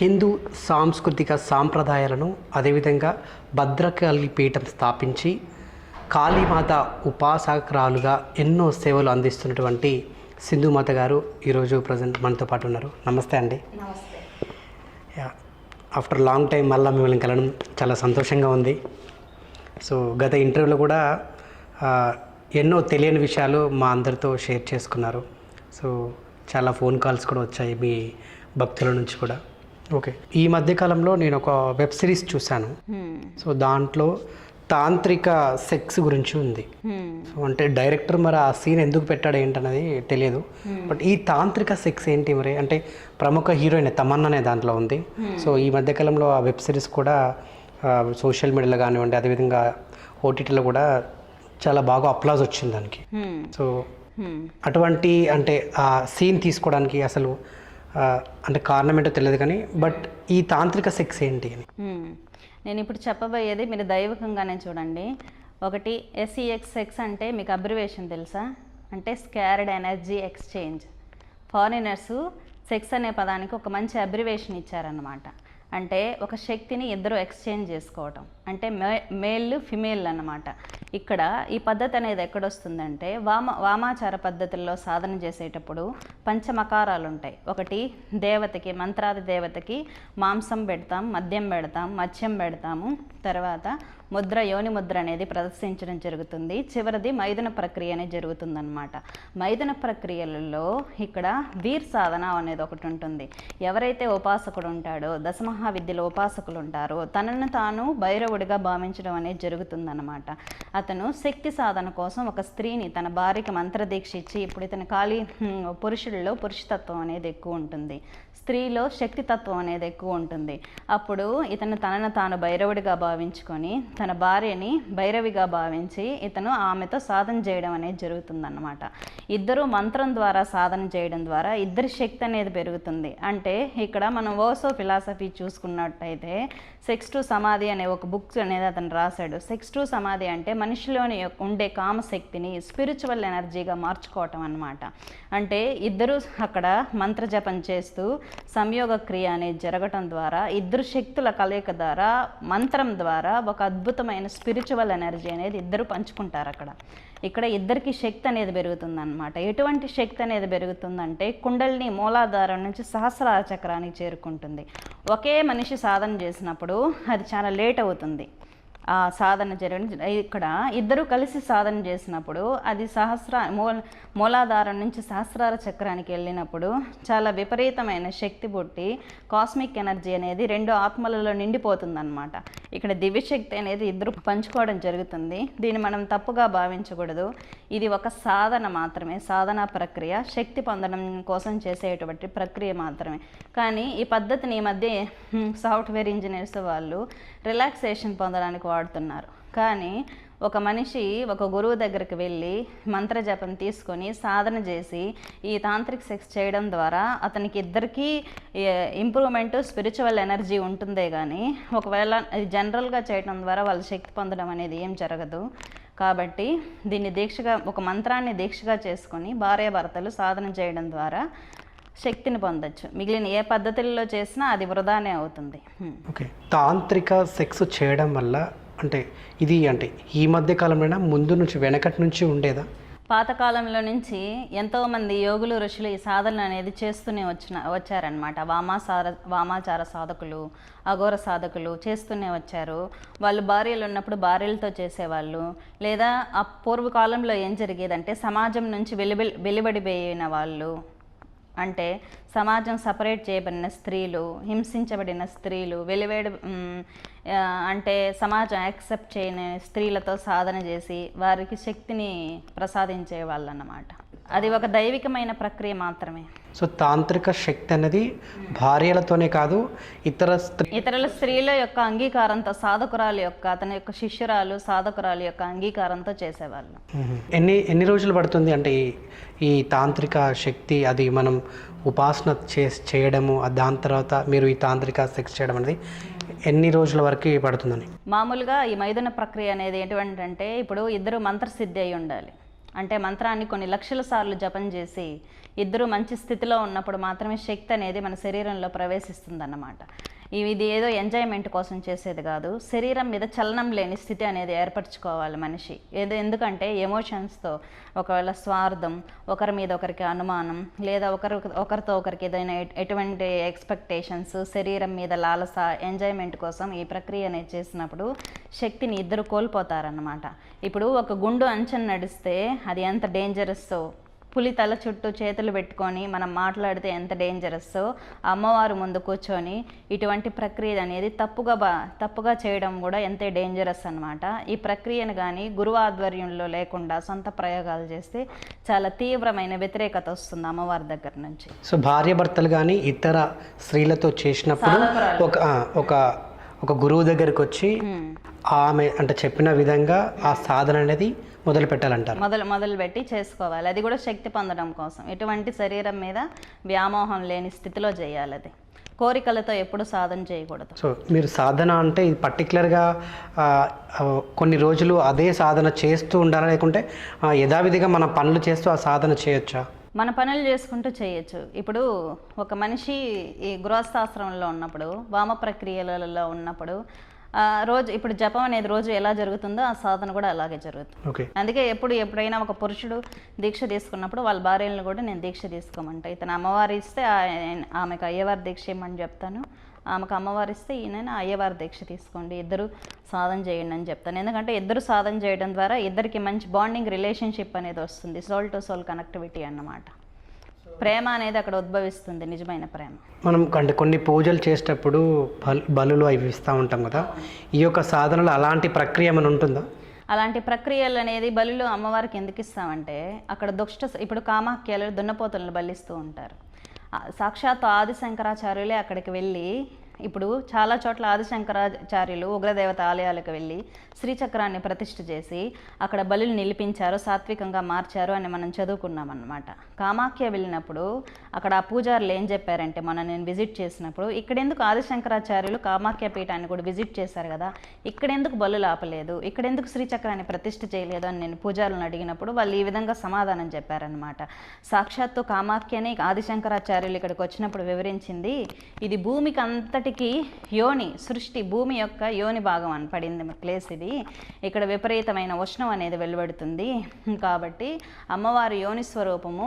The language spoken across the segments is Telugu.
Hindu సాంస్కృతిక సాంప్రదాయాలను అదేవిధంగా భద్రకాళి పీఠం స్థాపించి కాళీమాత ఉపాసకురాలుగా ఎన్నో సేవలు అందిస్తున్నటువంటి సింధుమాత గారు ఈరోజు ప్రజెంట్ మనతో పాటు ఉన్నారు. నమస్తే అండి. ఆఫ్టర్ లాంగ్ టైం మళ్ళీ మిమ్మల్ని కలవడం చాలా సంతోషంగా ఉంది. సో గత ఇంటర్వ్యూలో కూడా ఎన్నో తెలియని విషయాలు మా అందరితో షేర్ చేసుకున్నారు. సో చాలా ఫోన్ కాల్స్ కూడా వచ్చాయి మీ భక్తుల నుంచి కూడా. ఓకే. ఈ మధ్యకాలంలో నేను ఒక వెబ్ సిరీస్ చూశాను. సో దాంట్లో తాంత్రిక సెక్స్ గురించి ఉంది. సో అంటే డైరెక్టర్ మరి ఆ సీన్ ఎందుకు పెట్టాడు ఏంటనేది తెలియదు. బట్ ఈ తాంత్రిక సెక్స్ ఏంటి మరి? అంటే ప్రముఖ హీరోయిన్ తమన్నానే దాంట్లో ఉంది. సో ఈ మధ్యకాలంలో ఆ వెబ్ సిరీస్ కూడా సోషల్ మీడియాలో కానివ్వండి అదేవిధంగా ఓటీటీలో కూడా చాలా బాగా అప్లాజ్ వచ్చింది దానికి. సో అటువంటి అంటే ఆ సీన్ తీసుకోవడానికి అసలు అంటే కారణం ఏంటో తెలియదు కానీ బట్ ఈ తాంత్రిక సెక్స్ ఏంటి అని. నేను ఇప్పుడు చెప్పబోయేది మీరు దైవకంగానే చూడండి. ఒకటి ఎస్ఈఎక్స్ సెక్స్ అంటే మీకు అబ్రివేషన్ తెలుసా? అంటే sacred energy exchange foreigners sex అనే పదానికి ఒక మంచి అబ్రివేషన్ ఇచ్చారన్నమాట. అంటే ఒక శక్తిని ఇద్దరు ఎక్స్చేంజ్ చేసుకోవటం. అంటే మే మేల్ ఫిమేల్ అన్నమాట. ఇక్కడ ఈ పద్ధతి అనేది ఎక్కడొస్తుందంటే వామ వామాచార పద్ధతుల్లో సాధన చేసేటప్పుడు పంచమకారాలు ఉంటాయి ఒకటి దేవతకి మంత్రాది దేవతకి మాంసం పెడతాం మద్యం పెడతాం మత్స్యం పెడతాము. తర్వాత ముద్ర యోని ముద్ర అనేది ప్రదర్శించడం జరుగుతుంది. చివరిది మైదన ప్రక్రియ అనేది జరుగుతుందన్నమాట. మైదన ప్రక్రియలలో ఇక్కడ వీర్ సాధన అనేది ఒకటి ఉంటుంది. ఎవరైతే ఉపాసకుడు ఉంటాడో దశమహా విద్యలో ఉపాసకులు ఉంటారో తనను తాను దేవుడిగా భావించడం అనేది జరుగుతుందన్నమాట. అతను శక్తి సాధన కోసం ఒక స్త్రీని తన భార్యకి మంత్రదీక్ష ఇచ్చి ఇప్పుడు ఇతని ఖాళీ పురుషుల్లో పురుషతత్వం అనేది ఎక్కువ ఉంటుంది. స్త్రీలో శక్తితత్వం అనేది ఎక్కువ ఉంటుంది. అప్పుడు ఇతను తనను తాను భైరవుడిగా భావించుకొని తన భార్యని భైరవిగా భావించి ఇతను ఆమెతో సాధన చేయడం అనేది జరుగుతుందన్నమాట. ఇద్దరు మంత్రం ద్వారా సాధన చేయడం ద్వారా ఇద్దరి శక్తి అనేది పెరుగుతుంది. అంటే ఇక్కడ మనం ఓసో ఫిలాసఫీ చూసుకున్నట్టయితే సెక్స్ టు సమాధి అనే ఒక బుక్ బుక్స్ అనేది అతను రాశాడు. సెక్స్ టు సమాధి అంటే మనిషిలోని ఉండే కామశక్తిని స్పిరిచువల్ ఎనర్జీగా మార్చుకోవటం అన్నమాట. అంటే ఇద్దరు అక్కడ మంత్రజపం చేస్తూ సంయోగ క్రియ అనేది జరగటం ద్వారా ఇద్దరు శక్తుల కలయిక ద్వారా మంత్రం ద్వారా ఒక అద్భుతమైన స్పిరిచువల్ ఎనర్జీ అనేది ఇద్దరు పంచుకుంటారు అక్కడ. ఇక్కడ ఇద్దరికి శక్తి అనేది పెరుగుతుందన్నమాట. ఎటువంటి శక్తి అనేది పెరుగుతుందంటే కుండలిని మూలాధారం నుంచి సహస్రార చక్రానికి చేరుకుంటుంది. ఒకే మనిషి సాధన చేసినప్పుడు అది చాలా లేట్ అవుతుంది. సాధన జరిగిన ఇక్కడ ఇద్దరు కలిసి సాధన చేసినప్పుడు అది సహస్ర మూల మూలాధారం నుంచి సహస్రార చక్రానికి వెళ్ళినప్పుడు చాలా విపరీతమైన శక్తి పుట్టి కాస్మిక్ ఎనర్జీ అనేది రెండు ఆత్మలలో నిండిపోతుందన్నమాట. ఇక్కడ దివ్యశక్తి అనేది ఇద్దరు పంచుకోవడం జరుగుతుంది. దీన్ని మనం తప్పుగా భావించకూడదు. ఇది ఒక సాధన మాత్రమే సాధన ప్రక్రియ. శక్తి పొందడం కోసం చేసేటువంటి ప్రక్రియ మాత్రమే. కానీ ఈ పద్ధతిని ఈ మధ్య సాఫ్ట్వేర్ ఇంజనీర్స్ వాళ్ళు రిలాక్సేషన్ పొందడానికి వాడుతున్నారు. కానీ ఒక మనిషి ఒక గురువు దగ్గరికి వెళ్ళి మంత్రజపం తీసుకొని సాధన చేసి ఈ తాంత్రిక్ సెక్స్ చేయడం ద్వారా అతనికి ఇద్దరికీ ఇంప్రూవ్మెంట్ స్పిరిచువల్ ఎనర్జీ ఉంటుందే కానీ ఒకవేళ జనరల్గా చేయడం ద్వారా వాళ్ళ శక్తి పొందడం అనేది ఏం జరగదు. కాబట్టి దీన్ని దీక్షగా ఒక మంత్రాన్ని దీక్షగా చేసుకొని భార్యాభర్తలు సాధన చేయడం ద్వారా శక్తిని పొందొచ్చు. మిగిలిన ఏ పద్ధతుల్లో చేసినా అది వృధానే అవుతుంది. ఓకే. తాంత్రిక సెక్స్ చేయడం వల్ల అంటే ఇది అంటే ఈ మధ్య కాలంలోనే ముందు నుంచి వెనకటి నుంచి ఉండేదా? పాతకాలంలో నుంచి ఎంతోమంది యోగులు ఋషులు ఈ సాధన అనేది చేస్తూనే వచ్చిన వచ్చారనమాట వామాసార వామాచార సాధకులు అఘోర సాధకులు చేస్తూనే వచ్చారు. వాళ్ళు భార్యలు ఉన్నప్పుడు భార్యలతో చేసేవాళ్ళు. లేదా ఆ పూర్వకాలంలో ఏం జరిగేదంటే సమాజం నుంచి వెలుబడి వెలువడిపోయిన వాళ్ళు. అంటే సమాజం సపరేట్ చేయబడిన స్త్రీలు హింసించబడిన స్త్రీలు వెలివేడు అంటే సమాజం యాక్సెప్ట్ చేయని స్త్రీలతో సాధన చేసి వారికి శక్తిని ప్రసాదించే వాళ్ళు అన్నమాట అది ఒక దైవికమైన ప్రక్రియ మాత్రమే. సో తాంత్రిక శక్తి అనేది భార్యలతోనే కాదు ఇతర స్త్రీ ఇతరుల స్త్రీల యొక్క అంగీకారంతో సాధకురాలు యొక్క అతని యొక్క శిష్యురాలు సాధకురాలు యొక్క అంగీకారంతో చేసేవాళ్ళు. ఎన్ని ఎన్ని రోజులు పడుతుంది అంటే ఈ ఈ తాంత్రిక శక్తి అది మనం ఉపాసన చే చేయడము దాని తర్వాత మీరు ఈ తాంత్రిక సెక్స్ చేయడం అనేది ఎన్ని రోజుల వరకు పడుతుందని? మామూలుగా ఈ మైదున ప్రక్రియ అనేది ఎటువంటిదంటే ఇప్పుడు ఇద్దరు మంత్రసిద్ధి అయి ఉండాలి. అంటే మంత్రాన్ని కొన్ని లక్షల సార్లు జపం చేసి ఇద్దరు మంచి స్థితిలో ఉన్నప్పుడు మాత్రమే శక్తి అనేది మన శరీరంలో ప్రవేశిస్తుందన్నమాట. ఇది ఏదో ఎంజాయ్మెంట్ కోసం చేసేది కాదు. శరీరం మీద చలనం లేని స్థితి అనేది ఏర్పరచుకోవాలి మనిషి. ఏదో ఎందుకంటే ఎమోషన్స్తో ఒకవేళ స్వార్థం ఒకరి మీద ఒకరికి అనుమానం లేదా ఒకరు ఒకరితో ఒకరికి ఏదైనా ఎటువంటి ఎక్స్పెక్టేషన్స్ శరీరం మీద లాలస ఎంజాయ్మెంట్ కోసం ఈ ప్రక్రియ అనేది చేసినప్పుడు శక్తిని ఇద్దరు కోల్పోతారన్నమాట. ఇప్పుడు ఒక గుండు అంచన నడిస్తే అది ఎంత డేంజరస్ పులి తల చుట్టూ చేతులు పెట్టుకొని మనం మాట్లాడితే ఎంత డేంజరస్ అమ్మవారు ముందు కూర్చొని ఇటువంటి ప్రక్రియ అనేది తప్పుగా బా తప్పుగా చేయడం కూడా ఎంతే డేంజరస్ అన్నమాట. ఈ ప్రక్రియను కానీ గురువు ఆధ్వర్యంలో లేకుండా సొంత ప్రయోగాలు చేస్తే చాలా తీవ్రమైన వ్యతిరేకత వస్తుంది అమ్మవారి దగ్గర నుంచి. సో భార్య భర్తలు కానీ ఇతర స్త్రీలతో చేసినప్పుడు ఒక ఒక ఒక గురువు దగ్గరికి వచ్చి ఆమె అంటే చెప్పిన విధంగా ఆ సాధన అనేది మొదలు పెట్టాలంటారు. మొదలు మొదలుపెట్టి చేసుకోవాలి. అది కూడా శక్తి పొందడం కోసం. ఎటువంటి శరీరం మీద వ్యామోహం లేని స్థితిలో చేయాలి అది. కోరికలతో ఎప్పుడు సాధన చేయకూడదు. సో మీరు సాధన అంటే ఇది పర్టికులర్గా కొన్ని రోజులు అదే సాధన చేస్తూ ఉండాలా? లేకుంటే యథావిధిగా మన పనులు చేస్తూ ఆ సాధన చేయొచ్చా? మన పనులు చేసుకుంటూ చేయొచ్చు. ఇప్పుడు ఒక మనిషి ఈ గృహస్థాశ్రమంలో ఉన్నప్పుడు వామ ప్రక్రియలలో ఉన్నప్పుడు రోజు ఇప్పుడు జపం అనేది రోజు ఎలా జరుగుతుందో ఆ సాధన కూడా అలాగే జరుగుతుంది. అందుకే ఎప్పుడు ఎప్పుడైనా ఒక పురుషుడు దీక్ష తీసుకున్నప్పుడు వాళ్ళ భార్యలను కూడా నేను దీక్ష తీసుకోమంటా. ఇతను అమ్మవారి ఇస్తే ఆ- ఆమెకు అయ్యవారి దీక్ష ఇమ్మని చెప్తాను. ఆమెకు అమ్మవారు ఇస్తే ఈయన అయ్యవారి దీక్ష తీసుకోండి. ఇద్దరు సాధన చేయండి అని చెప్తాను. ఎందుకంటే ఇద్దరు సాధన చేయడం ద్వారా ఇద్దరికి మంచి బాండింగ్ రిలేషన్షిప్ అనేది వస్తుంది. సోల్ టు సోల్ కనెక్టివిటీ అన్నమాట. ప్రేమ అనేది అక్కడ ఉద్భవిస్తుంది నిజమైన ప్రేమ. మనం అంటే కొన్ని పూజలు చేసేటప్పుడు బల్ బలులు అవి ఇస్తూ ఉంటాం కదా ఈ యొక్క సాధనలో అలాంటి ప్రక్రియ ఏమైనా ఉంటుందా? అలాంటి ప్రక్రియలు అనేది బలులు అమ్మవారికి ఎందుకు ఇస్తామంటే అక్కడ దుష్ట ఇప్పుడు కామాఖ్యలు దున్నపోతులను బలిస్తూ ఉంటారు. సాక్షాత్ ఆది శంకరాచార్యులే అక్కడికి వెళ్ళి ఇప్పుడు చాలా చోట్ల ఆదిశంకరాచార్యులు ఉగ్రదేవత ఆలయాలకు వెళ్ళి శ్రీచక్రాన్ని ప్రతిష్ఠ చేసి అక్కడ బలులు నిలిపించారు సాత్వికంగా మార్చారు అని మనం చదువుకున్నాం అనమాట కామాఖ్య వెళ్ళినప్పుడు అక్కడ ఆ పూజారులు ఏం చెప్పారంటే మొన్న నేను విజిట్ చేసినప్పుడు ఇక్కడెందుకు ఆదిశంకరాచార్యులు కామాఖ్య పీఠాన్ని కూడా విజిట్ చేశారు కదా ఇక్కడెందుకు బలు ఆపలేదు ఇక్కడెందుకు శ్రీచక్రాన్ని ప్రతిష్ఠ చేయలేదు అని నేను పూజారులను అడిగినప్పుడు వాళ్ళు ఈ విధంగా సమాధానం చెప్పారనమాట సాక్షాత్తు కామాఖ్యని ఆదిశంకరాచార్యులు ఇక్కడికి వచ్చినప్పుడు వివరించింది ఇది భూమికి అంతటి అంతటికి యోని సృష్టి భూమి యొక్క యోని భాగం అని పడింది ప్లేస్ ఇది. ఇక్కడ విపరీతమైన ఉష్ణం అనేది వెలువడుతుంది. కాబట్టి అమ్మవారి యోని స్వరూపము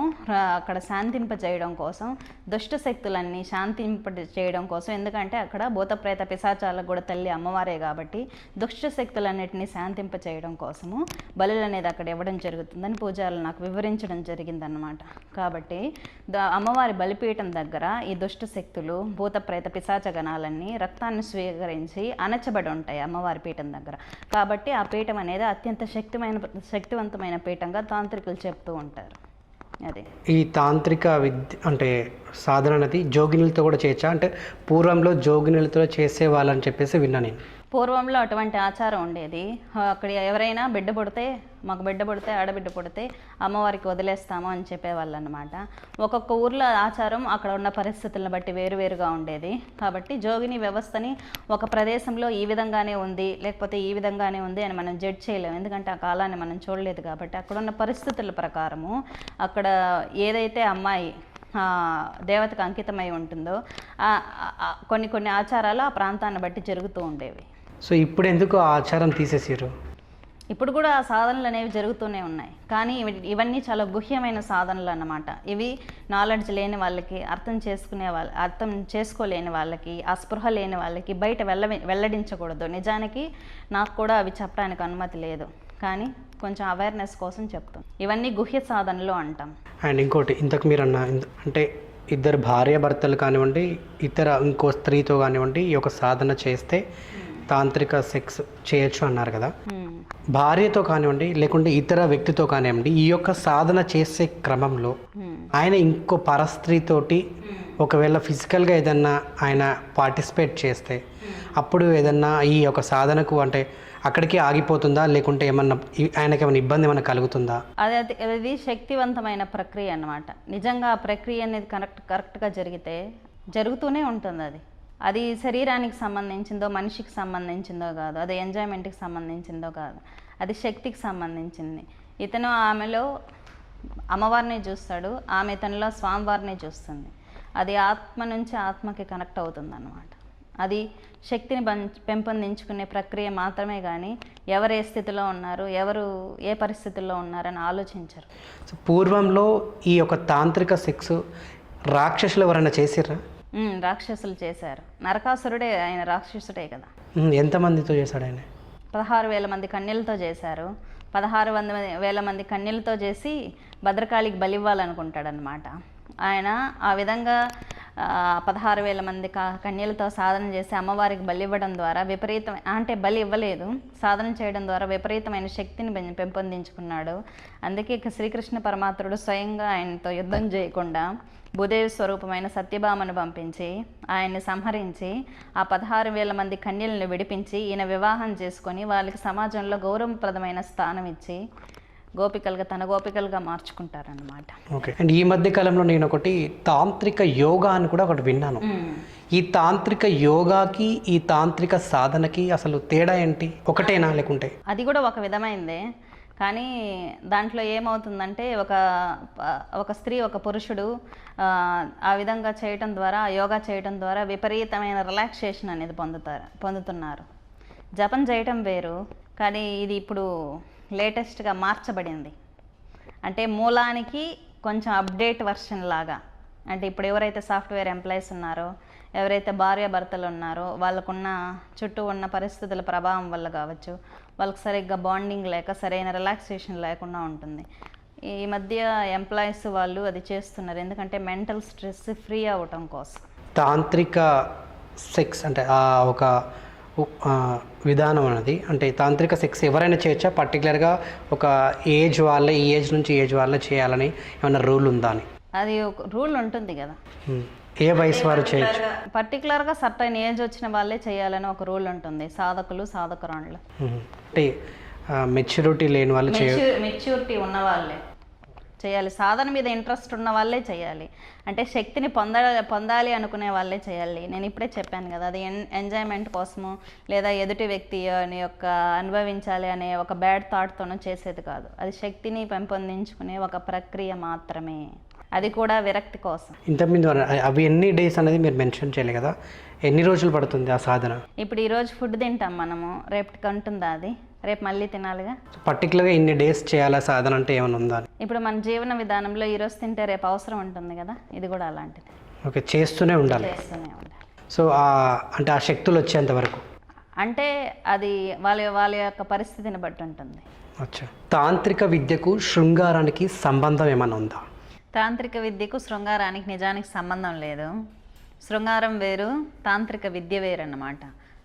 అక్కడ శాంతింప చేయడం కోసం దుష్ట శక్తులన్నీ శాంతింప చేయడం కోసం ఎందుకంటే అక్కడ భూతప్రేత పిశాచాలకు కూడా తల్లి అమ్మవారే కాబట్టి దుష్ట శక్తులన్నిటిని శాంతింప చేయడం కోసము బలులు అనేది అక్కడ ఇవ్వడం జరుగుతుందని పూజారులు నాకు వివరించడం జరిగిందనమాట కాబట్టి అమ్మవారి బలిపీఠం దగ్గర ఈ దుష్ట శక్తులు భూతప్రేత పిశాచ పిశాచ కణాలన్నీ రక్తాన్ని స్వీకరించి అణచబడి ఉంటాయి అమ్మవారి పీఠం దగ్గర. కాబట్టి ఆ పీఠం అనేది అత్యంత శక్తిమైన శక్తివంతమైన పీఠంగా తాంత్రికులు చెప్తూ ఉంటారు. అదే. ఈ తాంత్రిక విద్య అంటే సాధన అనేది జోగినులతో కూడా చేయొచ్చా? అంటే పూర్వంలో జోగినులతో చేసే వాళ్ళని చెప్పేసి విన్నా నేను. పూర్వంలో అటువంటి ఆచారం ఉండేది. అక్కడ ఎవరైనా బిడ్డ పుడితే మాకు బిడ్డ పుడితే ఆడబిడ్డ పుడితే అమ్మవారికి వదిలేస్తాము అని చెప్పేవాళ్ళు అనమాట ఒక్కొక్క ఊర్లో ఆచారం అక్కడ ఉన్న పరిస్థితులను బట్టి వేరువేరుగా ఉండేది. కాబట్టి జోగిని వ్యవస్థని ఒక ప్రదేశంలో ఈ విధంగానే ఉంది లేకపోతే ఈ విధంగానే ఉంది అని మనం జడ్జ్ చేయలేము. ఎందుకంటే ఆ కాలాన్ని మనం చూడలేదు కాబట్టి అక్కడ ఉన్న పరిస్థితుల ప్రకారము అక్కడ ఏదైతే అమ్మాయి దేవతకు అంకితమై ఉంటుందో కొన్ని కొన్ని ఆచారాలు ఆ ప్రాంతాన్ని బట్టి జరుగుతూ ఉండేవి. సో ఇప్పుడు ఎందుకు ఆ ఆచారం తీసేసారు ఇప్పుడు కూడా ఆ సాధనలు అనేవి జరుగుతూనే ఉన్నాయి. కానీ ఇవి- ఇవన్నీ చాలా గుహ్యమైన సాధనలు అన్నమాట. ఇవి నాలెడ్జ్ లేని వాళ్ళకి అర్థం చేసుకునే వాళ్ళ అర్థం చేసుకోలేని వాళ్ళకి ఆ స్పృహ లేని వాళ్ళకి బయట వెళ్ళ వెల్లడించకూడదు. నిజానికి నాకు కూడా అవి చెప్పడానికి అనుమతి లేదు. కానీ కొంచెం అవేర్నెస్ కోసం చెప్తాం. ఇవన్నీ గుహ్య సాధనలు అంటాం. అండ్ ఇంకోటి ఇంతకు మీరు అన్న అంటే ఇద్దరు భార్య భర్తలు కానివ్వండి ఇతర ఇంకో స్త్రీతో కానివ్వండి ఈ యొక్క సాధన చేస్తే తాంత్రిక సెక్స్ చేయొచ్చు అన్నారు కదా. భార్యతో కానివ్వండి లేకుంటే ఇతర వ్యక్తితో కానివ్వండి ఈ యొక్క సాధన చేసే క్రమంలో ఆయన ఇంకో పరస్త్రీతోటి ఒకవేళ ఫిజికల్గా ఏదన్నా ఆయన పార్టిసిపేట్ చేస్తే అప్పుడు ఏదన్నా ఈ యొక్క సాధనకు అంటే అక్కడికి ఆగిపోతుందా లేకుంటే ఏమన్నా ఆయనకి ఏమైనా ఇబ్బంది ఏమైనా కలుగుతుందా? అది అది అది శక్తివంతమైన ప్రక్రియ అన్నమాట. నిజంగా ఆ ప్రక్రియ అనేది కరెక్ట్ కరెక్ట్గా జరిగితే జరుగుతూనే ఉంటుంది అది. అది శరీరానికి సంబంధించిందో మనిషికి సంబంధించిందో కాదు. అది ఎంజాయ్మెంట్కి సంబంధించిందో కాదు. అది శక్తికి సంబంధించింది. ఇతను ఆమెలో అమ్మవారిని చూస్తాడు. ఆమె ఇతనిలో స్వామివారిని చూస్తుంది. అది ఆత్మ నుంచి ఆత్మకి కనెక్ట్ అవుతుంది అనమాట అది శక్తిని పెంపొందించుకునే ప్రక్రియ మాత్రమే కానీ ఎవరు ఏ స్థితిలో ఉన్నారు ఎవరు ఏ పరిస్థితుల్లో ఉన్నారని ఆలోచించరు. సో పూర్వంలో ఈ యొక్క తాంత్రిక సెక్స్ రాక్షసులు ఎవరైనా చేసిర్రా? రాక్షసులు చేశారు. నరకాసురుడే ఆయన రాక్షసుడే కదా. ఎంతమందితో చేశాడు ఆయన? పదహారు వేల మంది కన్యలతో చేశారు. పదహారు వంద వేల మంది కన్యలతో చేసి భద్రకాళికి బలివ్వాలనుకుంటాడనమాట ఆయన ఆ విధంగా పదహారు వేల మంది క- కన్యలతో సాధన చేసి అమ్మవారికి బలి ఇవ్వడం ద్వారా విపరీతం అంటే బలి ఇవ్వలేదు. సాధన చేయడం ద్వారా విపరీతమైన శక్తిని పెంపొందించుకున్నాడు. అందుకే శ్రీకృష్ణ పరమాత్ముడు స్వయంగా ఆయనతో యుద్ధం చేయకుండా భూదేవి స్వరూపమైన సత్యభామను పంపించి ఆయన్ని సంహరించి ఆ పదహారు వేల మంది కన్యలను విడిపించి ఈయన వివాహం చేసుకొని వాళ్ళకి సమాజంలో గౌరవప్రదమైన స్థానం ఇచ్చి గోపికలుగా తన గోపికలుగా మార్చుకుంటారన్నమాట. ఓకే. అండ్ ఈ మధ్య కాలంలో నేను ఒకటి తాంత్రిక యోగా అని కూడా ఒకటి విన్నాను. ఈ తాంత్రిక యోగాకి ఈ తాంత్రిక సాధనకి అసలు తేడా ఏంటి? ఒకటేనా లేకుంటే? అది కూడా ఒక విధమైందే. కానీ దాంట్లో ఏమవుతుందంటే ఒక ఒక స్త్రీ ఒక పురుషుడు ఆ, విధంగా చేయటం ద్వారా యోగా చేయటం ద్వారా విపరీతమైన రిలాక్సేషన్ అనేది పొందుతారు పొందుతున్నారు. జపం చేయటం వేరు కానీ ఇది ఇప్పుడు లేటెస్ట్గా మార్చబడింది. అంటే మూలానికి కొంచెం అప్డేట్ వర్షన్ లాగా. అంటే ఇప్పుడు ఎవరైతే సాఫ్ట్వేర్ ఎంప్లాయీస్ ఉన్నారో ఎవరైతే భార్యాభర్తలు ఉన్నారో వాళ్ళకున్న చుట్టూ ఉన్న పరిస్థితుల ప్రభావం వల్ల కావచ్చు వాళ్ళకి సరిగ్గా బాండింగ్ లేక సరైన రిలాక్సేషన్ లేకుండా ఉంటుంది. ఈ మధ్య ఎంప్లాయీస్ వాళ్ళు అది చేస్తున్నారు. ఎందుకంటే మెంటల్ స్ట్రెస్ ఫ్రీ అవ్వటం కోసం. తాంత్రిక సెక్స్ అంటే ఆ ఒక విధానం అనేది అంటే తాంత్రిక సెక్స్ ఎవరైనా చేయొచ్చా? పర్టికులర్గా ఒక ఏజ్ వాళ్ళే ఈ ఏజ్ నుంచి ఏజ్ వాళ్ళే చేయాలని ఏమైనా రూల్ ఉందా అని? అది ఒక రూల్ ఉంటుంది కదా. ఏ వయసు వారు చేయొచ్చు? పర్టికులర్గా సర్టైన్ ఏజ్ వచ్చిన వాళ్ళే చేయాలని ఒక రూల్ ఉంటుంది. సాధకులు సాధకురాళ్ళు. అంటే మెచ్యూరిటీ లేని వాళ్ళు చేయ మెచ్యూ మెచ్యూరిటీ ఉన్న వాళ్ళే చేయాలి. సాధన మీద ఇంట్రెస్ట్ ఉన్న వాళ్ళే చేయాలి. అంటే శక్తిని పొంద పొందాలి అనుకునే వాళ్ళే చేయాలి. నేను ఇప్పుడే చెప్పాను కదా అది ఎన్ ఎంజాయ్మెంట్ కోసము లేదా ఎదుటి వ్యక్తి అని యొక్క అనుభవించాలి అనే ఒక బ్యాడ్ థాట్తోనూ చేసేది కాదు. అది శక్తిని పెంపొందించుకునే ఒక ప్రక్రియ మాత్రమే. అది కూడా విరక్తి కోసం. ఇంతకుముందు అవి ఎన్ని డేస్ అనేది మీరు మెన్షన్ చేయలేదు కదా? ఎన్ని రోజులు పడుతుంది ఆ సాధన? ఇప్పుడు ఈరోజు ఫుడ్ తింటాం మనము. రేపటికి ఉంటుందా అది? రేపు మళ్ళీ తినాలిగా? పర్టికులర్గా ఇన్ని డేస్ చేయాలా సాధన అంటే ఏమైనా ఉందా? ఇప్పుడు మన జీవన విధానంలో ఈరోజు తింటే రేపు అవసరం ఉంటుంది కదా? ఇది కూడా అలాంటిది. ఓకే చేస్తూనే ఉండాలి. చేస్తూనే ఉండాలి. సో ఆ అంటే ఆ శక్తులు వచ్చేంత వరకు? అంటే అది వాళ్ళ వాళ్ళ యొక్క పరిస్థితిని బట్టి ఉంటుంది. తాంత్రిక విద్యకు శృంగారానికి సంబంధం ఏమైనా ఉందా? తాంత్రిక విద్యకు శృంగారానికి నిజానికి సంబంధం లేదు. శృంగారం వేరు తాంత్రిక విద్య వేరు అన్నమాట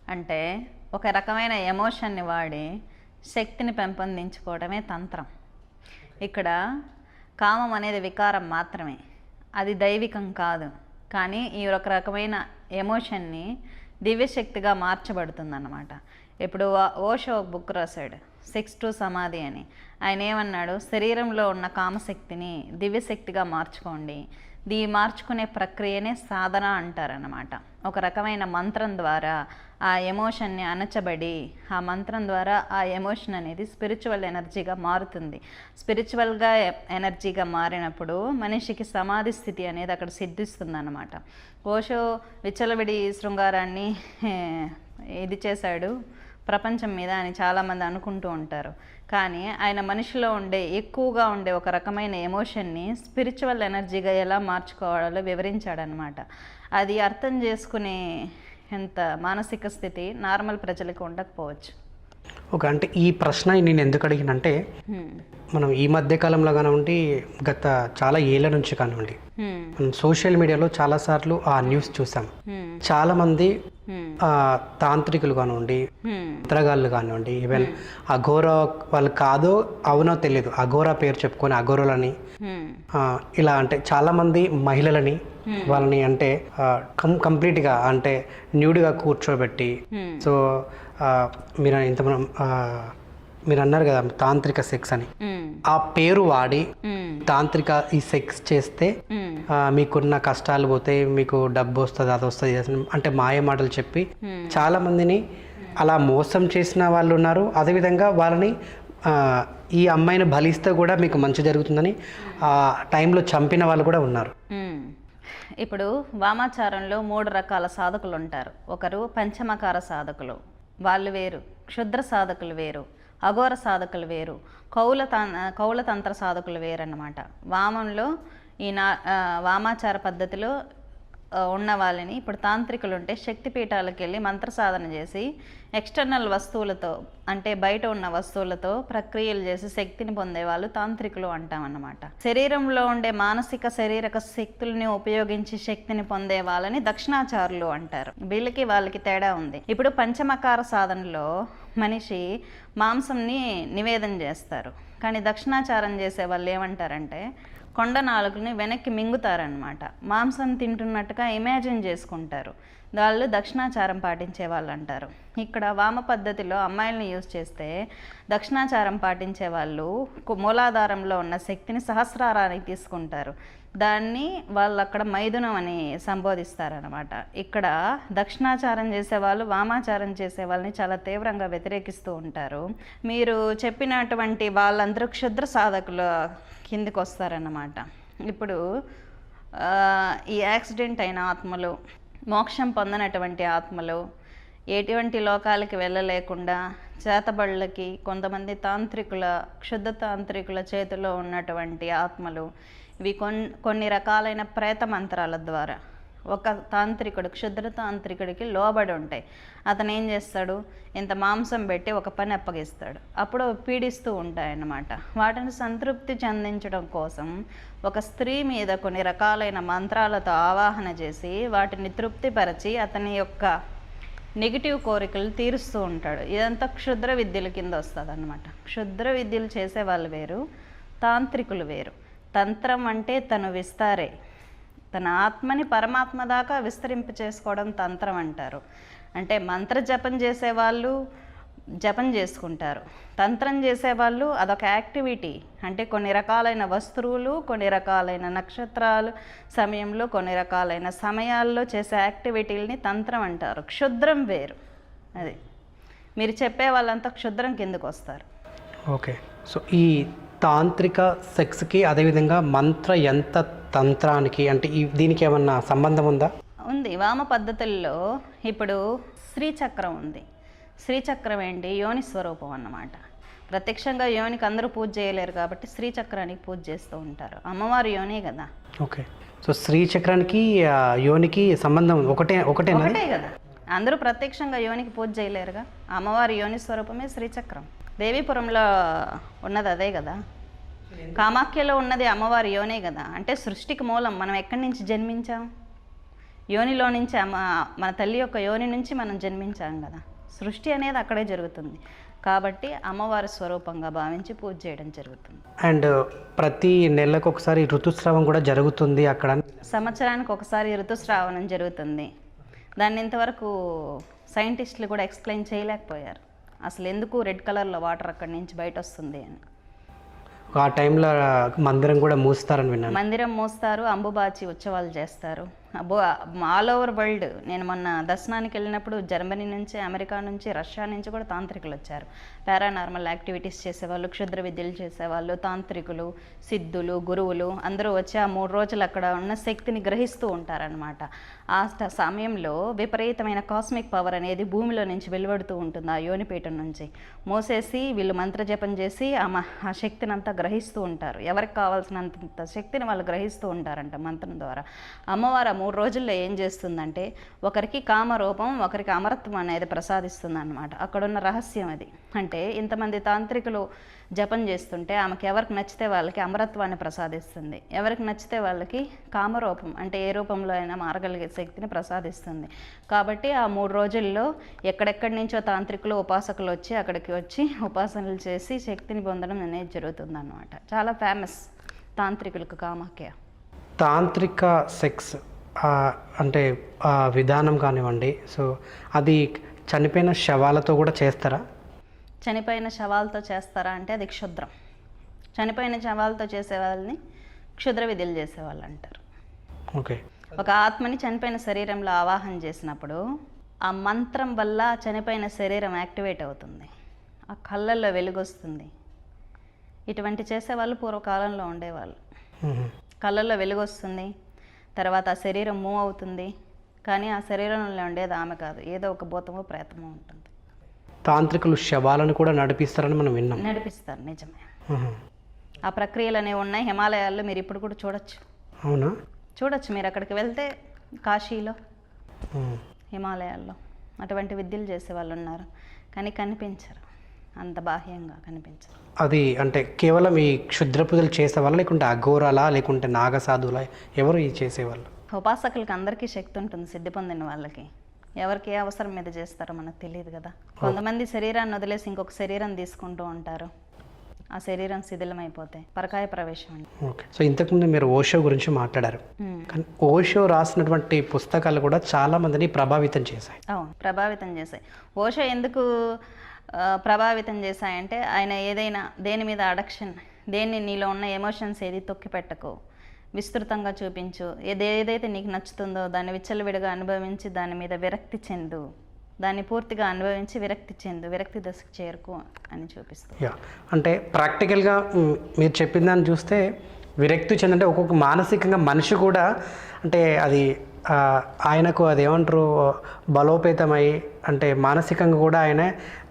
అంటే ఒక రకమైన ఎమోషన్ని వాడి శక్తిని పెంపొందించుకోవడమే తంత్రం. ఇక్కడ కామం అనేది వికారం మాత్రమే. అది దైవికం కాదు. కానీ ఈ ఒక రకమైన ఎమోషన్ని దివ్యశక్తిగా మార్చబడుతుందన్నమాట. ఇప్పుడు ఓషో ఒక బుక్ రాశాడు. సెక్స్ టు సమాధి అని. ఆయన ఏమన్నాడు? శరీరంలో ఉన్న కామశక్తిని దివ్యశక్తిగా మార్చుకోండి. దీ మార్చుకునే ప్రక్రియనే సాధన అంటారన్నమాట. ఒక రకమైన మంత్రం ద్వారా ఆ ఎమోషన్ని అణచబడి ఆ మంత్రం ద్వారా ఆ ఎమోషన్ అనేది స్పిరిచువల్ ఎనర్జీగా మారుతుంది. స్పిరిచువల్గా ఎనర్జీగా మారినప్పుడు మనిషికి సమాధి స్థితి అనేది అక్కడ సిద్ధిస్తుంది అనమాట ఓషో విచ్చలవిడి శృంగారాన్ని ఇది చేశాడు. ప్రపంచం మీద అని చాలామంది అనుకుంటూ ఉంటారు. కానీ ఆయన మనిషిలో ఉండే ఎక్కువగా ఉండే ఒక రకమైన ఎమోషన్ని స్పిరిచువల్ ఎనర్జీగా ఎలా మార్చుకోవాలో వివరించాడనమాట అది అర్థం చేసుకునే ఎంత మానసిక స్థితి నార్మల్ ప్రజలకు ఉండకపోవచ్చు. ఓకే అంటే ఈ ప్రశ్న నేను ఎందుకు అడిగినంటే. మనం ఈ మధ్య కాలంలో కానివ్వండి గత చాలా ఏళ్ళ నుంచి కానివ్వండి. మనం సోషల్ మీడియాలో చాలాసార్లు ఆ న్యూస్ చూసాం. హ్మ్. ఆ, తాంత్రికులు కానివ్వండి మంత్రగాళ్ళు కానివ్వండి ఈవెన్ అఘోర వాళ్ళు కాదో అవునో తెలియదు. అఘోర పేరు చెప్పుకొని అఘోరలని ఆ, ఇలా అంటే చాలామంది మహిళలని వాళ్ళని అంటే కం కంప్లీట్గా అంటే న్యూడ్గా కూర్చోబెట్టి సో మీరు ఇంత మనం మీరు అన్నారు కదా తాంత్రిక సెక్స్ అని. ఆ పేరు వాడి తాంత్రిక ఈ సెక్స్ చేస్తే మీకున్న కష్టాలు పోతాయి మీకు డబ్బు వస్తుంది అది వస్తుంది అంటే మాయ మాటలు చెప్పి చాలా మందిని అలా మోసం చేసిన వాళ్ళు ఉన్నారు. అదేవిధంగా వాళ్ళని ఈ అమ్మాయిని బలిస్తే కూడా మీకు మంచి జరుగుతుందని ఆ టైంలో చంపిన వాళ్ళు కూడా ఉన్నారు. ఇప్పుడు వామాచారంలో మూడు రకాల సాధకులు ఉంటారు. ఒకరు పంచమకార సాధకులు వాళ్ళు వేరు క్షుద్ర సాధకులు వేరు అఘోర సాధకులు వేరు కౌల తం కౌలతంత్ర సాధకులు వేరు అన్నమాట వామంలో ఈ నా వామాచార పద్ధతిలో ఉన్న వాళ్ళని ఇప్పుడు తాంత్రికులు ఉంటే శక్తిపీఠాలకు వెళ్ళి మంత్ర సాధన చేసి ఎక్స్టర్నల్ వస్తువులతో అంటే బయట ఉన్న వస్తువులతో ప్రక్రియలు చేసి శక్తిని పొందే వాళ్ళు తాంత్రికులు అంటామన్నమాట. శరీరంలో ఉండే మానసిక శారీరక శక్తుల్ని ఉపయోగించి శక్తిని పొందే వాళ్ళని దక్షిణాచారులు అంటారు. వీళ్ళకి వాళ్ళకి తేడా ఉంది. ఇప్పుడు పంచమకార సాధనలో మనిషి మాంసంని నివేదన చేస్తారు. కానీ దక్షిణాచారం చేసే వాళ్ళు ఏమంటారంటే కొండ నాలుగుని వెనక్కి మింగుతారనమాట మాంసం తింటున్నట్టుగా ఇమాజిన్ చేసుకుంటారు. వాళ్ళు దక్షిణాచారం పాటించే వాళ్ళు అంటారు ఇక్కడ వామ పద్ధతిలో అమ్మాయిలను యూజ్ చేస్తే దక్షిణాచారం పాటించే వాళ్ళు మూలాధారంలో ఉన్న శక్తిని సహస్రారానికి తీసుకుంటారు. దాన్ని వాళ్ళు అక్కడ మైదునం అని సంబోధిస్తారనమాట ఇక్కడ దక్షిణాచారం చేసే వాళ్ళు వామాచారం చేసే వాళ్ళని చాలా తీవ్రంగా వ్యతిరేకిస్తూ ఉంటారు. మీరు చెప్పినటువంటి వాళ్ళందరూ క్షుద్ర సాధకుల కిందికి వస్తారన్నమాట ఇప్పుడు ఈ యాక్సిడెంట్ అయిన ఆత్మలు మోక్షం పొందనటువంటి ఆత్మలు ఎటువంటి లోకాలకి వెళ్ళలేకుండా చేతబళ్ళకి కొంతమంది తాంత్రికుల క్షుద్ధ తాంత్రికుల చేతిలో ఉన్నటువంటి ఆత్మలు ఇవి కొన్ని కొన్ని రకాలైన ప్రేత మంత్రాల ద్వారా. ఒక తాంత్రికుడు క్షుద్ర తాంత్రికుడికి లోబడి ఉంటాయి అతను ఏం చేస్తాడు? ఇంత మాంసం పెట్టి ఒక పని అప్పగిస్తాడు. అప్పుడు పీడిస్తూ ఉంటాయన్నమాట. వాటిని సంతృప్తి చెందించడం కోసం ఒక స్త్రీ మీద కొన్ని రకాలైన మంత్రాలతో ఆవాహన చేసి వాటిని తృప్తిపరచి అతని యొక్క నెగిటివ్ కోరికలు తీరుస్తూ ఉంటాడు. ఇదంతా క్షుద్ర విద్యల కింద వస్తుంది అనమాట క్షుద్ర విద్యలు చేసే వాళ్ళు వేరు తాంత్రికులు వేరు. తంత్రం అంటే తను విస్తారే. తన ఆత్మని పరమాత్మ దాకా విస్తరింప చేసుకోవడం తంత్రం అంటారు. అంటే మంత్ర జపం చేసేవాళ్ళు జపం చేసుకుంటారు. తంత్రం చేసేవాళ్ళు అదొక యాక్టివిటీ. అంటే కొన్ని రకాలైన వస్తువులు కొన్ని రకాలైన నక్షత్రాలు సమయంలో కొన్ని రకాలైన సమయాల్లో చేసే యాక్టివిటీలని తంత్రం అంటారు. క్షుద్రం వేరు. అది. మీరు చెప్పే వాళ్ళంతా క్షుద్రం కిందకు వస్తారు ఓకే. సో ఈ తాంత్రిక సెక్స్కి అదేవిధంగా మంత్ర యంత్ర తంత్రానికి అంటే ఈ దీనికి ఏమన్నా సంబంధం ఉందా? ఉంది. వామ పద్ధతుల్లో ఇప్పుడు శ్రీచక్రం ఉంది. శ్రీచక్రం ఏంటి? యోని స్వరూపం అన్నమాట. ప్రత్యక్షంగా యోనికి అందరూ పూజ చేయలేరు కాబట్టి శ్రీచక్రానికి పూజ చేస్తూ ఉంటారు. అమ్మవారు యోనే కదా. ఓకే. సో శ్రీచక్రానికి యోనికి సంబంధం ఒకటే ఒకటేనా? ఒకటే కదా. అందరూ ప్రత్యక్షంగా యోనికి పూజ చేయలేరుగా. అమ్మవారి యోని స్వరూపమే శ్రీచక్రం. దేవీపురంలో ఉన్నది అదే కదా. కామాఖ్యలో ఉన్నది అమ్మవారి యోనే కదా. అంటే సృష్టికి మూలం. మనం ఎక్కడి నుంచి జన్మించాం? యోనిలో నుంచి అమ్మ మన తల్లి యొక్క యోని నుంచి మనం జన్మించాం కదా. సృష్టి అనేది అక్కడే జరుగుతుంది. కాబట్టి అమ్మవారి స్వరూపంగా భావించి పూజ చేయడం జరుగుతుంది. అండ్ ప్రతి నెలకు ఒకసారి ఋతుస్రావం కూడా జరుగుతుంది అక్కడ. సంవత్సరానికి ఒకసారి ఋతుస్రావణం జరుగుతుంది. దాన్ని ఇంతవరకు సైంటిస్టులు కూడా ఎక్స్ప్లెయిన్ చేయలేకపోయారు. అసలు ఎందుకు రెడ్ కలర్లో వాటర్ అక్కడి నుంచి బయట వస్తుంది అని ఆ టైంలో మందిరం కూడా మూస్తారని విన్నాను. మందిరం మోస్తారు అంబుబాచి ఉత్సవాలు చేస్తారు. అబ్బో ఆల్ ఓవర్ వరల్డ్. నేను మొన్న దర్శనానికి వెళ్ళినప్పుడు జర్మనీ నుంచి అమెరికా నుంచి రష్యా నుంచి కూడా తాంత్రికులు వచ్చారు పారానార్మల్ యాక్టివిటీస్ చేసేవాళ్ళు క్షుద్ర విద్యలు చేసేవాళ్ళు తాంత్రికులు సిద్ధులు గురువులు అందరూ వచ్చి ఆ మూడు రోజులు అక్కడ ఉన్న శక్తిని గ్రహిస్తూ ఉంటారనమాట ఆ సమయంలో విపరీతమైన కాస్మిక్ పవర్ అనేది భూమిలో నుంచి వెలువడుతూ ఉంటుంది ఆ యోనిపీఠం నుంచి. మోసేసి వీళ్ళు మంత్రజపం చేసి ఆ మ- ఆ శక్తిని అంతా గ్రహిస్తూ ఉంటారు. ఎవరికి కావాల్సినంత శక్తిని వాళ్ళు గ్రహిస్తూ ఉంటారంట మంత్రం ద్వారా. అమ్మవారు ఆ మూడు రోజుల్లో ఏం చేస్తుందంటే ఒకరికి కామరూపం ఒకరికి అమరత్వం అనేది ప్రసాదిస్తుంది అనమాట అక్కడున్న రహస్యం అది. అంటే ఇంతమంది తాంత్రికులు జపం చేస్తుంటే ఆమెకి ఎవరికి నచ్చితే వాళ్ళకి అమరత్వాన్ని ప్రసాదిస్తుంది. ఎవరికి నచ్చితే వాళ్ళకి కామరూపం అంటే ఏ రూపంలో అయినా మారగలిగే శక్తిని ప్రసాదిస్తుంది. కాబట్టి ఆ మూడు రోజుల్లో ఎక్కడెక్కడి నుంచో తాంత్రికులు ఉపాసకులు వచ్చి అక్కడికి వచ్చి ఉపాసనలు చేసి శక్తిని పొందడం అనేది జరుగుతుంది అనమాట చాలా ఫేమస్ తాంత్రికులకు కామాఖ్య. తాంత్రిక సెక్స్ అంటే విధానం కానివ్వండి. సో అది చనిపోయిన శవాలతో కూడా చేస్తారా? చనిపోయిన శవాలతో చేస్తారా అంటే అది క్షుద్రం. చనిపోయిన శవాలతో చేసే వాళ్ళని క్షుద్ర విధులు చేసేవాళ్ళు అంటారు. ఓకే. ఒక ఆత్మని చనిపోయిన శరీరంలో ఆవాహన చేసినప్పుడు ఆ మంత్రం వల్ల చనిపోయిన శరీరం యాక్టివేట్ అవుతుంది. ఆ కళ్ళల్లో వెలుగొస్తుంది. ఇటువంటి చేసేవాళ్ళు పూర్వకాలంలో ఉండేవాళ్ళు. కళ్ళల్లో వెలుగొస్తుంది. తర్వాత ఆ శరీరం మూవ్ అవుతుంది. కానీ ఆ శరీరంలో ఉండేది ఆమె కాదు. ఏదో ఒక భూతమో ప్రేతమో ఉంటుంది. తాంత్రికులు శవాలను కూడా నడిపిస్తారని మనం విన్నాం. నడిపిస్తారు నిజమే. ఆ ప్రక్రియలు అనేవి ఉన్నాయి. హిమాలయాల్లో మీరు ఇప్పుడు కూడా చూడొచ్చు. అవునా? చూడొచ్చు మీరు అక్కడికి వెళ్తే కాశీలో. హిమాలయాల్లో. అటువంటి విద్యలు చేసే వాళ్ళు ఉన్నారు. కానీ కనిపించరు. అంత బాహ్యంగా కనిపించరు. అది అంటే కేవలం ఈ క్షుద్ర పూజలు చేసేవాళ్ళ లేకుంటే అఘోరాలా లేకుంటే నాగసాధువులా ఎవరు ఇది చేసేవాళ్ళు? ఉపాసకులకి అందరికీ శక్తి ఉంటుంది సిద్ధి పొందిన వాళ్ళకి. ఎవరికి ఏ అవసరం మీద చేస్తారో మనకు తెలియదు కదా. కొంతమంది శరీరాన్ని వదిలేసి ఇంకొక శరీరం తీసుకుంటూ ఉంటారు. ఆ శరీరం శిథిలమైపోతే పరకాయ ప్రవేశం అండి. ఓకే. సో ఇంతకుముందు మీరు ఓషో గురించి మాట్లాడారు. కానీ ఓషో రాసినటువంటి పుస్తకాలు కూడా చాలా మందిని ప్రభావితం చేశాయి. అవును ప్రభావితం చేశాయి. ఓషో ఎందుకు ప్రభావితం చేశాయంటే ఆయన ఏదైనా దేని మీద అడక్షన్ దేన్ని నీలో ఉన్న ఎమోషన్స్ ఏది తొక్కి పెట్టకు విస్తృతంగా చూపించు. ఏది ఏదైతే నీకు నచ్చుతుందో దాన్ని విచ్చలవిడిగా అనుభవించి దాని మీద విరక్తి చెందు. దాన్ని పూర్తిగా అనుభవించి విరక్తి చెందు. విరక్తి దశకు చేరుకో అని చూపిస్తుంది యా. అంటే ప్రాక్టికల్గా మీరు చెప్పిన దాన్ని చూస్తే విరక్తి చెందంటే ఒక్కొక్క మానసికంగా మనిషి కూడా అంటే అది ఆయనకు అది ఏమంటారు బలోపేతమై అంటే మానసికంగా కూడా ఆయన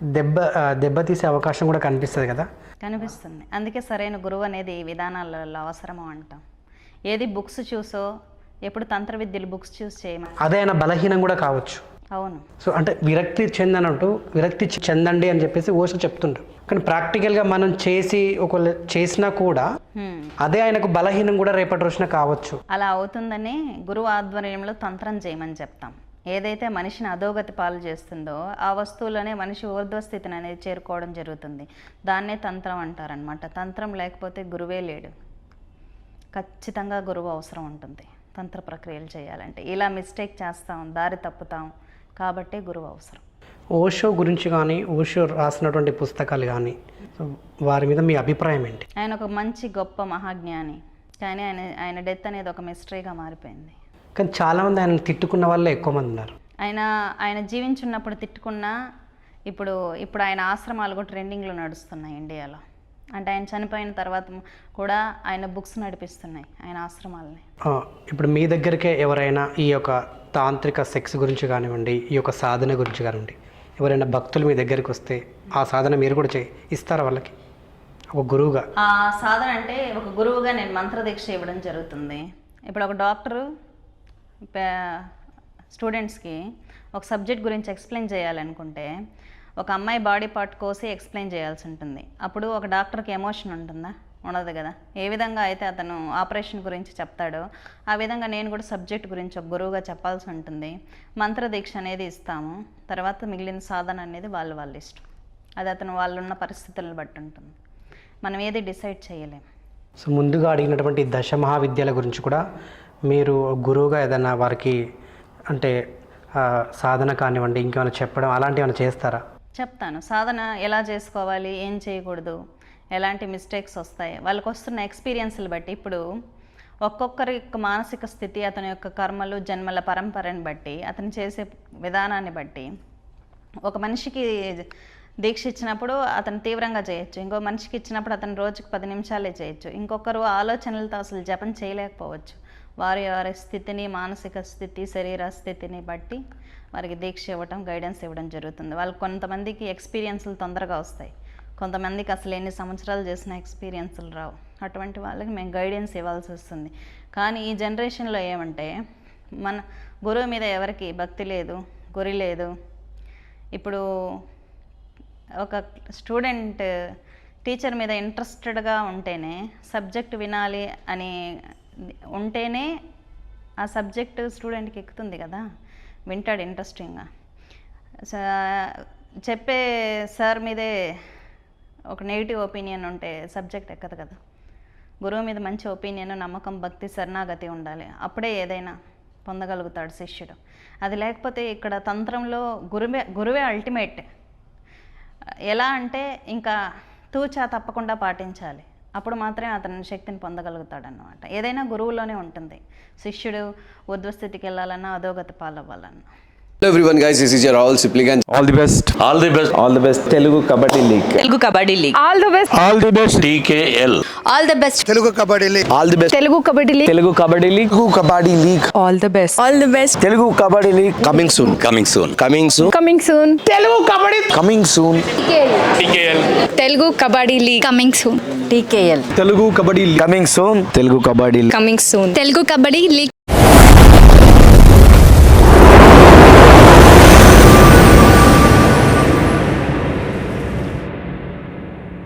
దెబ్బ దెబ్బతీసే అవకాశం కూడా కనిపిస్తుంది కదా? కనిపిస్తుంది. అందుకే సరైన గురువు అనేది ఈ విధానాలలో అవసరము అంటాం. ఏది బుక్స్ చూసో ఎప్పుడు తంత్ర విద్యలు బుక్స్ చూస్ చేయమని. అదే ఆయన బలహీనం కూడా కావచ్చు. అవును. సో అంటే విరక్తి చెందనంటూ విరక్తి చెందండి అని చెప్పేసి ఓషో చెప్తుంటారు. కానీ ప్రాక్టికల్గా మనం చేసి ఒకవేళ చేసినా కూడా. అదే ఆయనకు బలహీనం కూడా రేపటి రోజున కావచ్చు. అలా అవుతుందని గురువు ఆధ్వర్యంలో తంత్రం చేయమని చెప్తాం. ఏదైతే మనిషిని అధోగతి పాలు చేస్తుందో ఆ వస్తువులోనే మనిషి ఊర్ధ్వస్థితిని అనేది చేరుకోవడం జరుగుతుంది. దాన్నే తంత్రం అంటారనమాట తంత్రం లేకపోతే గురువే లేడు. ఖచ్చితంగా గురువు అవసరం ఉంటుంది. తంత్ర ప్రక్రియలు చేయాలంటే. ఇలా మిస్టేక్ చేస్తాం దారి తప్పుతాం కాబట్టే గురువు అవసరం. ఓషో గురించి కానీ ఓషో రాసినటువంటి పుస్తకాలు కానీ వారి మీద మీ అభిప్రాయం ఏంటి? ఆయన ఒక మంచి గొప్ప మహాజ్ఞాని. కానీ ఆయన ఆయన డెత్ అనేది ఒక మిస్టరీగా మారిపోయింది. కానీ చాలామంది ఆయన తిట్టుకున్న వాళ్ళే ఎక్కువ మంది ఉన్నారు. ఆయన ఆయన జీవించున్నప్పుడు తిట్టుకున్నా ఇప్పుడు ఇప్పుడు ఆయన ఆశ్రమాలు కూడా ట్రెండింగ్లో నడుస్తున్నాయి ఇండియాలో అంటే ఆయన చనిపోయిన తర్వాత కూడా ఆయన బుక్స్ నడిపిస్తున్నాయి ఆయన ఆశ్రమాలని. ఇప్పుడు మీ దగ్గరికే ఎవరైనా ఈ యొక్క తాంత్రిక సెక్స్ గురించి కానివ్వండి ఈ యొక్క సాధన గురించి కానివ్వండి ఎవరైనా భక్తులు మీ దగ్గరికి వస్తే ఆ సాధన మీరు కూడా చే ఇస్తారా వాళ్ళకి? ఒక గురువుగా. ఆ సాధన అంటే ఒక గురువుగా నేను మంత్రదీక్ష ఇవ్వడం జరుగుతుంది. ఇప్పుడు ఒక డాక్టరు స్టూడెంట్స్కి ఒక సబ్జెక్ట్ గురించి ఎక్స్ప్లెయిన్ చేయాలనుకుంటే ఒక అమ్మాయి బాడీ పార్ట్ కోసి ఎక్స్ప్లెయిన్ చేయాల్సి ఉంటుంది. అప్పుడు ఒక డాక్టర్కి ఎమోషన్ ఉంటుందా? ఉండదు కదా. ఏ విధంగా అయితే అతను ఆపరేషన్ గురించి చెప్తాడో ఆ విధంగా నేను కూడా సబ్జెక్ట్ గురించి ఒక గురువుగా చెప్పాల్సి ఉంటుంది. మంత్రదీక్ష అనేది ఇస్తాము. తర్వాత మిగిలిన సాధన అనేది వాళ్ళు వాళ్ళ ఇష్టం. అది అతను వాళ్ళున్న పరిస్థితులను బట్టి ఉంటుంది. మనం ఏది డిసైడ్ చేయలేం. సో ముందుగా అడిగినటువంటి దశ మహావిద్యాల గురించి కూడా మీరు గురువుగా ఏదైనా వారికి అంటే సాధన కానివ్వండి ఇంకేమైనా చెప్పడం అలాంటివి ఏమైనా చేస్తారా? చెప్తాను. సాధన ఎలా చేసుకోవాలి? ఏం చేయకూడదు? ఎలాంటి మిస్టేక్స్ వస్తాయి? వాళ్ళకి వస్తున్న ఎక్స్పీరియన్స్లు బట్టి ఇప్పుడు ఒక్కొక్కరి యొక్క మానసిక స్థితి అతని యొక్క కర్మలు జన్మల పరంపరని బట్టి అతను చేసే విధానాన్ని బట్టి ఒక మనిషికి దీక్ష ఇచ్చినప్పుడు అతను తీవ్రంగా చేయొచ్చు. ఇంకో మనిషికి ఇచ్చినప్పుడు అతను రోజుకి పది నిమిషాలే చేయొచ్చు. ఇంకొకరు ఆలోచనలతో అసలు జపం చేయలేకపోవచ్చు. వారి వారి స్థితిని మానసిక స్థితి శరీర స్థితిని బట్టి వారికి దీక్ష ఇవ్వటం గైడెన్స్ ఇవ్వడం జరుగుతుంది. వాళ్ళు కొంతమందికి ఎక్స్పీరియన్స్లు తొందరగా వస్తాయి. కొంతమందికి అసలు ఎన్ని సంవత్సరాలు చేసిన ఎక్స్పీరియన్స్లు రావు. అటువంటి వాళ్ళకి మేము గైడెన్స్ ఇవ్వాల్సి వస్తుంది. కానీ ఈ జనరేషన్లో ఏమంటే మన గురువు మీద ఎవరికి భక్తి లేదు గురి లేదు. ఇప్పుడు ఒక స్టూడెంట్ టీచర్ మీద ఇంట్రెస్టెడ్గా ఉంటేనే సబ్జెక్ట్ వినాలి అని ఉంటేనే ఆ సబ్జెక్ట్ స్టూడెంట్కి ఎక్కుతుంది కదా. వింటాడు ఇంట్రెస్టింగ్గా. స- చెప్పే సార్ మీదే ఒక నెగిటివ్ ఒపీనియన్ ఉంటే సబ్జెక్ట్ ఎక్కదు కదా. గురువు మీద మంచి ఒపీనియన్ నమ్మకం భక్తి శరణాగతి ఉండాలి. అప్పుడే ఏదైనా పొందగలుగుతాడు శిష్యుడు. అది లేకపోతే ఇక్కడ తంత్రంలో గురువే గురువే అల్టిమేట్. ఎలా అంటే ఇంకా తూచా తప్పకుండా పాటించాలి. అప్పుడు మాత్రమే అతని శక్తిని పొందగలుగుతాడు అన్నమాట ఏదైనా గురువులోనే ఉంటుంది. శిష్యుడు ఉద్వస్థితికి వెళ్ళాలన్నా అధోగతి పాలవ్వాలన్నా. Hello everyone guys, this is your all Sipligan. All the best all the best all the best Telugu Kabaddi League Telugu Kabaddi League all the best all the best TKL all the best all the best Telugu Kabaddi League Telugu Kabaddi League Telugu Kabaddi League all the best all the best Telugu Kabaddi League coming soon coming soon coming soon coming soon Telugu Kabaddi coming soon Telugu Kabaddi League coming soon TKL Telugu Kabaddi coming soon Telugu Kabaddi coming soon Telugu Kabaddi League